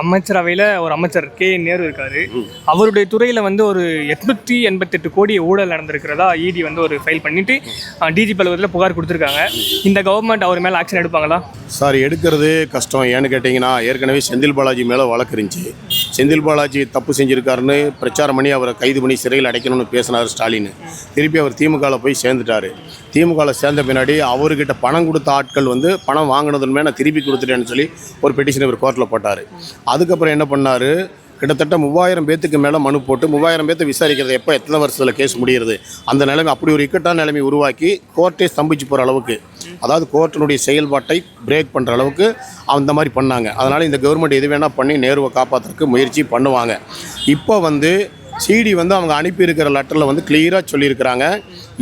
அமைச்சரவையில் ஒரு அமைச்சர் கே நேரு இருக்காரு. அவருடைய துறையில் வந்து ஒரு எட்நூற்றி எண்பத்தெட்டு கோடி ஊழல் நடந்திருக்கிறதா இடி வந்து ஒரு ஃபைல் பண்ணிட்டு டிஜிபி அலுவலகத்தில் புகார் கொடுத்துருக்காங்க. இந்த கவர்மெண்ட் அவர் மேலே ஆக்ஷன் எடுப்பாங்களா? சார் எடுக்கிறது கஷ்டம். ஏன்னு கேட்டிங்கன்னா ஏற்கனவே செந்தில் பாலாஜி மேலே வழக்கு இருந்துச்சு. செந்தில் பாலாஜி தப்பு செஞ்சுருக்காருன்னு பிரச்சாரம் பண்ணி அவரை கைது பண்ணி சிறையில் அடைக்கணும்னு பேசினார் ஸ்டாலின். திருப்பி அவர் திமுகவில் போய் சேர்ந்துட்டார். திமுகவில் சேர்ந்த பின்னாடி அவர்கிட்ட பணம் கொடுத்த ஆட்கள் வந்து பணம் வாங்கினதுமே நான் திருப்பி கொடுத்துட்டேன்னு சொல்லி ஒரு பெட்டிஷன் இவர் கோர்ட்டில் போட்டார். அதுக்கப்புறம் என்ன பண்ணார்? கிட்டத்தட்ட மூவாயிரம் பேத்துக்கு மேலே மனு போட்டு மூவாயிரம் பேர்த்து விசாரிக்கிறது எப்போ எத்தனை வருஷத்தில் கேஸ் முடிகிறது அந்த நிலைமை அப்படி ஒரு இக்கட்டான நிலைமை உருவாக்கி கோர்ட்டே ஸ்தம்பிச்சு போகிற அளவுக்கு அதாவது கோர்ட்டினுடைய செயல்பாட்டை பிரேக் பண்ணுற அளவுக்கு அந்த மாதிரி பண்ணாங்க. அதனால் இந்த கவர்மெண்ட் எது வேணால் பண்ணி நேருவை காப்பாற்றுறதுக்கு முயற்சி பண்ணுவாங்க. இப்போ வந்து சிடி வந்து அவங்க அனுப்பியிருக்கிற லெட்டரில் வந்து கிளியராக சொல்லியிருக்கிறாங்க.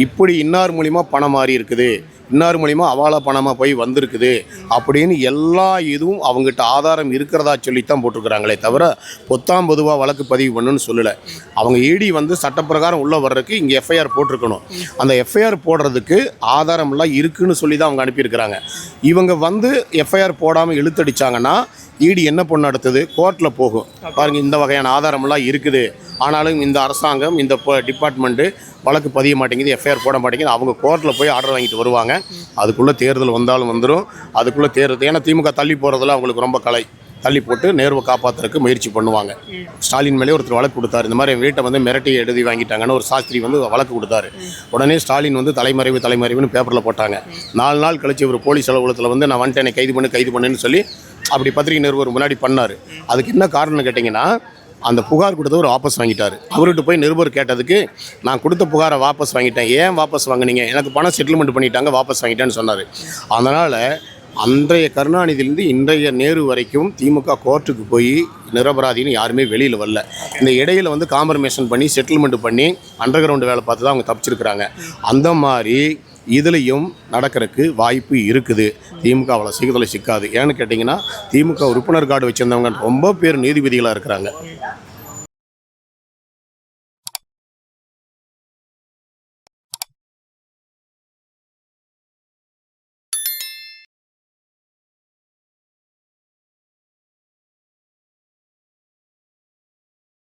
இப்படி இன்னார் மூலிமா பணம் மாறி இருக்குது. இன்னார் மூலிமா அவாலா பணமாக போய் வந்திருக்குது அப்படின்னு எல்லா இதுவும் அவங்ககிட்ட ஆதாரம் இருக்கிறதா சொல்லித்தான் போட்டிருக்கிறாங்களே தவிர பொத்தாம் பொதுவாக வழக்கு பதிவு பண்ணுன்னு சொல்லலை. அவங்க இடி வந்து சட்டப்பிரகாரம் உள்ளே வர்றதுக்கு இங்கே எஃப்ஐஆர் போட்டிருக்கணும். அந்த எஃப்ஐஆர் போடுறதுக்கு ஆதாரம்லாம் இருக்குன்னு சொல்லி தான் அவங்க அனுப்பியிருக்கிறாங்க. இவங்க வந்து எஃப்ஐஆர் போடாமல் இழுத்தடிச்சாங்கன்னா இடி என்ன பண்ண அடுத்தது கோர்ட்டில் போகும். பாருங்க இந்த வகையான ஆதாரமெல்லாம் இருக்குது. ஆனாலும் இந்த அரசாங்கம் இந்த டிபார்ட்மெண்ட்டு வழக்கு பதிய மாட்டேங்குது எஃப்ஐஆர் போட மாட்டேங்குது. அவங்க கோர்ட்டில் போய் ஆர்டர் வாங்கிட்டு வருவாங்க. அதுக்குள்ளே தேர்தல் வந்தாலும் வந்துடும் அதுக்குள்ளே தேர்தல் ஏன்னா திமுக தள்ளி போகிறதுல அவங்களுக்கு ரொம்ப கலை. தள்ளி போட்டு நேருவை காப்பாற்றுறதுக்கு முயற்சி பண்ணுவாங்க. ஸ்டாலின் மேலே ஒருத்தர் வழக்கு கொடுத்தாரு. இந்த மாதிரி என் வீட்டை வந்து மிரட்டி எழுதி வாங்கிட்டாங்கன்னு ஒரு சாஸ்திரி வந்து வழக்கு கொடுத்தாரு. உடனே ஸ்டாலின் வந்து தலைமறைவு தலைமறைவுன்னு பேப்பரில் போட்டாங்க. நாலு நாள் கழிச்சு ஒரு போலீஸ் அலுவலகத்தில் வந்து நான் வந்துட்டு என்னை கைது பண்ணு கைது பண்ணுன்னு சொல்லி அப்படி பத்திரிகை நிருபர் முன்னாடி பண்ணார். அதுக்கு என்ன காரணம்னு கேட்டிங்கன்னா அந்த புகார் கொடுத்தவர் வாபஸ் வாங்கிட்டார். அவர்கிட்ட போய் நிருபர் கேட்டதுக்கு நான் கொடுத்த புகாரை வாபஸ் வாங்கிட்டேன். ஏன் வாபஸ் வாங்குனீங்க? எனக்கு பணம் செட்டில்மெண்ட் பண்ணிட்டாங்க வாபஸ் வாங்கிட்டேன்னு சொன்னார். அதனால் அன்றைய கருணாநிதியிலேருந்து இன்றைய நேரு வரைக்கும் திமுக கோர்ட்டுக்கு போய் நிரபராதின்னு யாருமே வெளியில் வரல. இந்த இடையில வந்து காம்ப்ரமைசன் பண்ணி செட்டில்மெண்ட் பண்ணி அண்டர் கிரவுண்டு வேலை பார்த்து தான் அவங்க தப்பிச்சிருக்கிறாங்க. அந்த மாதிரி இதுலேயும் நடக்கிறதுக்கு வாய்ப்பு இருக்குது. திமுக அவ்வளோ சீக்கிரத்தில் சிக்காது. ஏன்னு கேட்டிங்கன்னா திமுக உறுப்பினர் கார்டு வச்சுருந்தவங்க ரொம்ப பேர் நீதிபதிகளாக இருக்கிறாங்க.